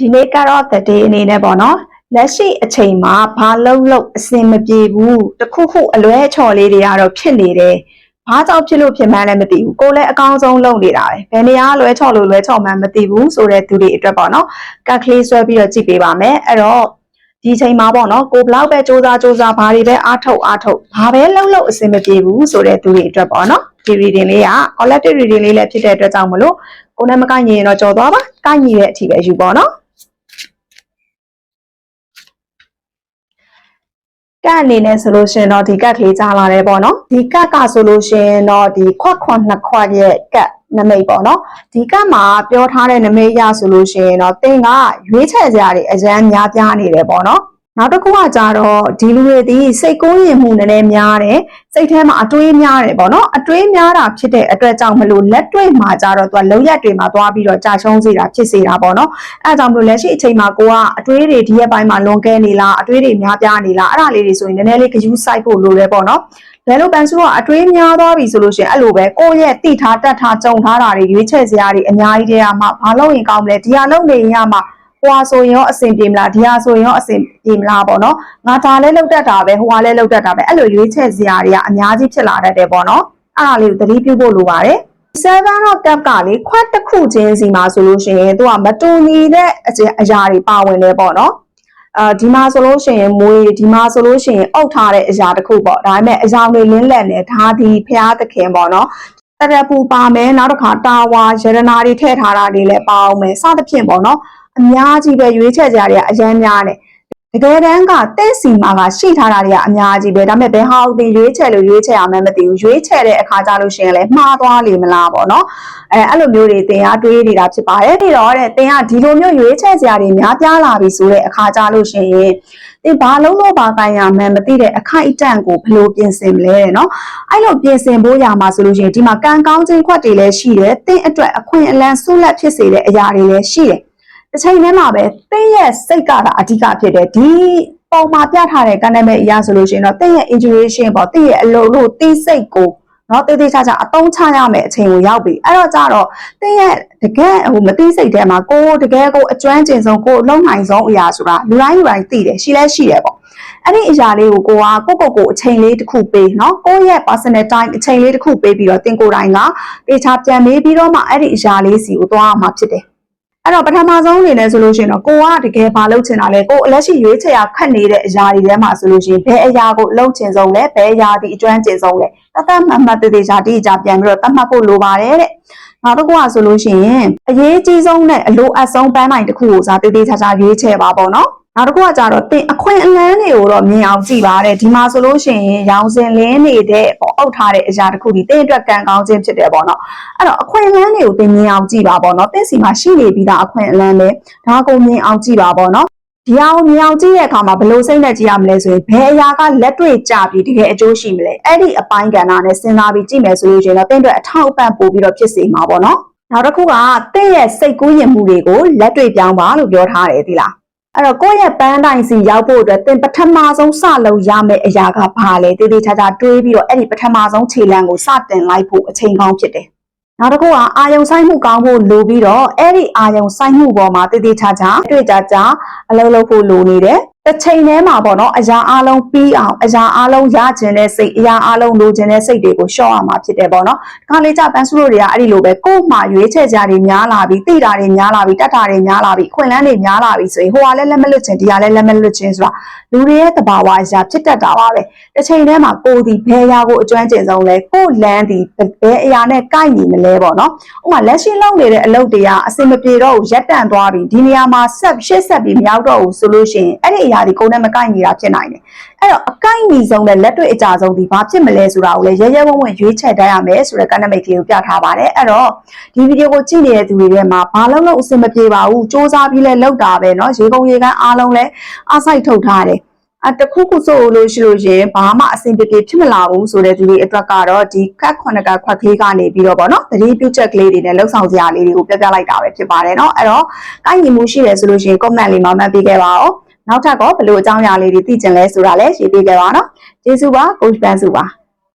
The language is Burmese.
ဒီနေ့ကတော့ the day အနေနဲ့ပေါ့နော်လက်ရှိအချိန်မှာဘာလုံးလုံးအဆင်မပြေဘူးတခုခုအလွဲချော်လေးတွေကတော့ဖြစ်နေတယ်ဘာကြောင့်ဖြစ်လို့ဖြစ်မှန်းလည်းမသိဘူးကိုယ်လည်းအကောင်းဆုံးလုပ်နေတာပဲဘယ်နေရာကလွဲချော်လို့လွဲချော်မှန်းမသိဘူးဆိုတဲ့သူတွေအတွက်ပေါ့နော်ကတ်ကလေးဆွဲပြီးတော့ကြည့်ပေးပါမယ်အဲ့တော့ဒီအချိန်မှာပေါ့နော်ကိုဘလောက်ပဲစူးစမ်းစူးစမ်းဘာတွေပဲအားထုတ်အားထုတ်ဘာပဲလုံးလုံးအဆင်မပြေဘူးဆိုတဲ့သူတွေအတွက်ပေါ့နော်ဒီ reading လေးက collective reading လေးလည်းဖြစ်တဲ့အတွက်ကြောင့်မလို့ကိုယ်နဲ့မကိုက်ညီရင်တော့ကြော်သွားပါကိုက်ညီတဲ့အထိပဲယူပေါ့နော် ကတ်အနေနဲ့ဆိုလို့ရှိရင်တော့ဒီကတ်ကလေးကြားလာတယ်ပေါ့နော်ဒီကတ်ကဆိုလို့ရှိရင်တော့ဒီခွက်ခွန်နှစ်ခွက်ရဲ့ကတ်နမိတ်ပေါ့နော်ဒီကတ်မှာပြောထားတဲ့နမိတ်ရဆိုလို့ရှိရင်တော့တင်ကရွေးချယ်ကြရတွေအရန်များပြားနေတယ်ပေါ့နော် နောက်တစ်ခုကကြတော့ဒီလူတွေဒီစိတ်ကိုးရင်မှုနည်းနည်းများတယ်စိတ်ထဲမှာအတွေးများတယ်ပေါ့နော်အတွေးများတာဖြစ်တဲ့အတွက်ကြောင့်မလို့လက်တွေ့မှာကြတော့သူကလုံရက်တွေမှာသွားပြီးတော့ကြာရှုံးစေတာဖြစ်စေတာပေါ့နော်အဲဒါကြောင့်မလို့လက်ရှိအချိန်မှာကိုကအတွေးတွေဒီရက်ပိုင်းမှာလွန်ကဲနေလားအတွေးတွေများပြားနေလားအဲ့ဒါလေးတွေဆိုရင်နည်းနည်းလေးဂယူးဆိုင်ဖို့လိုတယ်ပေါ့နော်ဘယ်လိုပန်ဆူကအတွေးများသွားပြီဆိုလို့ရှိရင်အဲ့လိုပဲကိုယ့်ရဲ့တိထားတတ်ထားကြုံထားတာတွေရွေးချယ်စရာတွေအများကြီးတည်းကမှဘာလို့ရင်ကောင်းမလဲဒီဟာလုပ်နေရင်ရမှာ ဟိုဟာဆိုရင်ရောအဆင်ပြေမလားဒီဟာဆိုရင်ရောအဆင်ပြေမလားပေါ့နော်ငါဒါလည်းလောက်တတ်တာပဲဟိုဟာလည်းလောက်တတ်တာပဲအဲ့လိုရွေးချယ်စရာတွေကအများကြီးဖြစ်လာတတ်တယ်ပေါ့နော်အဲ့ဒါလေးကိုသတိပြုဖို့လိုပါတယ်7 of cup ကလေခွက်တစ်ခုချင်းစီမှာဆိုလို့ရှိရင်သူကမတူညီတဲ့အကျအရာတွေပါဝင်တယ်ပေါ့နော်အာဒီမှာဆိုလို့ရှိရင်မွေးဒီမှာဆိုလို့ရှိရင်အုပ်ထားတဲ့အရာတစ်ခုပေါ့ဒါပေမဲ့အရာတွေလင်းလက်နေဒါဒီဖျားသခင်ပေါ့နော်တရပူပါမယ်နောက်တစ်ခါတာဝါရတနာတွေထည့်ထားတာတွေလည်းပါအောင်မယ်စသဖြင့်ပေါ့နော် အများကြီးပဲရွေးချယ်ကြရတဲ့အရန်များတယ်တကယ်တမ်းကတဲ့စီမှာကရှိထားတာတွေကအများကြီးပဲဒါပေမဲ့ဘယ်ဟာကိုတင်ရွေးချယ်လို့ရွေးချယ်ရမှန်းမသိဘူးရွေးချယ်တဲ့အခါကျလို့ရှိရင်လည်းမှားသွားလိမ့်မလားပေါ့နော်အဲအဲ့လိုမျိုးတွေတင်အားတွေးနေတာဖြစ်ပါတယ်ပြီးတော့တဲ့တင်ကဒီလိုမျိုးရွေးချယ်စရာတွေများပြားလာပြီဆိုတဲ့အခါကျလို့ရှိရင်တင်ဘာလုံးလို့ဘာကိုင်ရမှန်းမသိတဲ့အခိုက်အတန့်ကိုဘယ်လိုပြင်ဆင်မလဲတဲ့နော်အဲ့လိုပြင်ဆင်ဖို့ရမှာဆိုလို့ရှိရင်ဒီမှာကံကောင်းခြင်းခွက်တွေလည်းရှိတယ်တင်အတွက်အခွင့်အလန်းဆုလက်ဖြစ်စေတဲ့အရာတွေလည်းရှိတယ် တစ်ချိန်တည်းမှာပဲသင်ရဲ့စိတ်ကတာအဓိကဖြစ်တယ်ဒီပုံမှာပြထားတဲ့ကဏ္ဍမဲ့အရာဆိုလို့ရှိရင်တော့သင်ရဲ့ education ပေါ့သင်ရဲ့အလုပ်လို့သင်စိတ်ကိုနော်တေးသေးချာချာအတုံးချရမယ်အချိန်ကိုရောက်ပြီအဲ့တော့ကြတော့တင်းရဲ့တကယ်ဟိုမသိစိတ်ထဲမှာကိုတကယ်ကိုအကျွမ်းကျင်ဆုံးကိုလုံနိုင်ဆုံးအရာဆိုတာလူတိုင်းလူတိုင်းသိတယ်ရှိလဲရှိတယ်ပေါ့အဲ့ဒီအရာလေးကိုကိုကကိုကိုကိုအချိန်လေးတစ်ခုပေးနော်ကိုရဲ့ personal time အချိန်လေးတစ်ခုပေးပြီးတော့တင်ကိုယ်တိုင်ကတေချာပြန်မေးပြီးတော့မှအဲ့ဒီအရာလေးစီကိုသွားရမှာဖြစ်တယ် အဲ့တော့ပထမဆုံးအနေနဲ့ဆိုလို့ရှိရင်တော့ကိုကတကယ်ဘာလုပ်ချင်တာလဲကိုအလက်ရှိရွေးချယ်ရခတ်နေတဲ့အရာတွေထဲမှာဆိုလို့ရှိရင်ဘယ်အရာကိုလုပ်ချင်ဆုံးလဲဘယ်အရာဒီအကျွမ်းကျင်ဆုံးလဲတသက်မှတ်မှတ်သေးသေးချာတိကျပြန်ပြီးတော့သတ်မှတ်ဖို့လိုပါတယ်တဲ့နောက်တစ်ခုကဆိုလို့ရှိရင်အရေးကြီးဆုံးနဲ့အလိုအပ်ဆုံးပန်းနိုင်တစ်ခုကိုစာသေးသေးချာချာရွေးချယ်ပါပေါ့နော် နောက်တစ်ခုကကြတော့တင်အခွင့်အလန်းတွေကိုတော့မြင်အောင်ကြည့်ပါတဲ့ဒီမှာဆိုလို့ရှိရင်ရောင်စင်လင်းနေတဲ့ပေါ့အုပ်ထားတဲ့အရာတစ်ခုဒီတင်အတွက်ကံကောင်းခြင်းဖြစ်တယ်ပေါ့နော်အဲ့တော့အခွင့်အလန်းတွေကိုတင်မြင်အောင်ကြည့်ပါပေါ့နော်တင်စီမှာရှိနေပြီးသားအခွင့်အလန်းပဲဒါကိုမြင်အောင်ကြည့်ပါပေါ့နော်ဒီဟာကိုမြင်အောင်ကြည့်တဲ့အခါမှာဘယ်လိုစိတ်နဲ့ကြည့်ရမလဲဆိုရင်ဘယ်အရာကလက်တွေ့ကြပြီးတကယ်အကျိုးရှိမလဲအဲ့ဒီအပိုင်းကဏ္ဍနဲ့စဉ်းစားပြီးကြည့်မယ်ဆိုလို့ရှိရင်တော့တင့်အတွက်အထောက်အပံ့ပို့ပြီးတော့ဖြစ်စေမှာပေါ့နော်နောက်တစ်ခုကတင့်ရဲ့စိတ်ကူးရင်မှုတွေကိုလက်တွေ့ပြောင်းပါလို့ပြောထားတယ်ဒီလား အဲ့တော့ကိုယ့်ရဲ့ပန်းတိုင်စီရောက်ဖို့အတွက်သင်ပထမဆုံးစလုပ်ရမယ့်အရာကဘာလဲတည်တည်ချာချာတွေးပြီးတော့အဲ့ဒီပထမဆုံးခြေလှမ်းကိုစတင်လိုက်ဖို့အချိန်ကောင်းဖြစ်တယ်နောက်တစ်ခုကအာယုံဆိုင်မှုကောင်းဖို့လိုပြီးတော့အဲ့ဒီအာယုံဆိုင်မှုပေါ်မှာတည်တည်ချာချာတွေ့ကြကြအလုပ်လုပ်ဖို့လိုနေတယ် တစ်ချိန်တည်းမှာပေါ့နော်အရာအလုံးပြီးအောင်အရာအလုံးရကျင်တဲ့စိတ်အရာအလုံးလိုချင်တဲ့စိတ်တွေကိုရှော့ရမှာဖြစ်တယ်ပေါ့နော်ဒီခါလေးကြပန်းစုလို့တွေကအဲ့ဒီလိုပဲကို့မှာရွေးချယ်ကြတွေများလာပြီးတိတာတွေများလာပြီးတတ်တာတွေများလာပြီးခွင့်လန်းတွေများလာပြီးဆိုရင်ဟိုကလည်းလက်မလွတ်ချင်ဒီကလည်းလက်မလွတ်ချင်ဆိုတာလူတွေရဲ့တဘာဝအရာဖြစ်တတ်တာပါပဲတစ်ချိန်တည်းမှာကိုဒီဘယ်အရာကိုအကျွမ်းကျင်ဆုံးလဲကို့လန်းဒီဘယ်အရာနဲ့ကိုက်ညီမလဲပေါ့နော်ဥပမာလက်ရှိလုပ်နေတဲ့အလုပ်တွေကအစင်မပြေတော့ဘူးရက်တန့်သွားပြီဒီနေရာမှာဆက်ရှေ့ဆက်ပြီးမရောက်တော့ဘူးဆိုလို့ရှိရင်အဲ့ဒီအရဒီကိုယ်နဲ့မကိုက်ညီတာဖြစ်နိုင်တယ်အဲ့တော့အကိုက်ညီဆုံးနဲ့လက်တွေ့အကြဆုံးဒီဘာဖြစ်မလဲဆိုတာကိုလည်းရဲရဲဝံ့ဝံ့ရွေးချယ်တတ်ရမယ်ဆိုတဲ့ကဏ္ဍမိတ်ကလေးကိုပြထားပါတယ်အဲ့တော့ဒီဗီဒီယိုကိုကြည့်နေတဲ့သူတွေထဲမှာဘာလုံးလုံးအစင်မပြေပါဘူးစူးစမ်းပြီးလဲလောက်တာပဲเนาะရေကုန်ရေကန်းအားလုံးလဲအားစိုက်ထုတ်ထားတယ် အတခုခုဆိုလို့ရှိလို့ရှင်ဘာမှအဆင်ပြေပြေဖြစ်မလာဘူးဆိုတဲ့သူတွေအတွက်ကတော့ဒီခက်ခွနကခွက်ကလေးကနေပြီးတော့ဗောနော်တတိပြုချက်ကလေးတွေနဲ့လှုပ်ဆောင်စရာလေးတွေကိုပြပြလိုက်တာပဲဖြစ်ပါတယ်เนาะအဲ့တော့ကိုင်းညီမှုရှိတယ်ဆိုလို့ရှိရင် comment လေးမှာမှတ်ပေးခဲ့ပါဦးနောက်ထပ်တော့ဘယ်လိုအကြောင်းအရာလေးတွေသိကျင်လဲဆိုတာလည်းရေးပေးခဲ့ပါနော်ကျေးဇူးပါ coach ပန်းစုပါ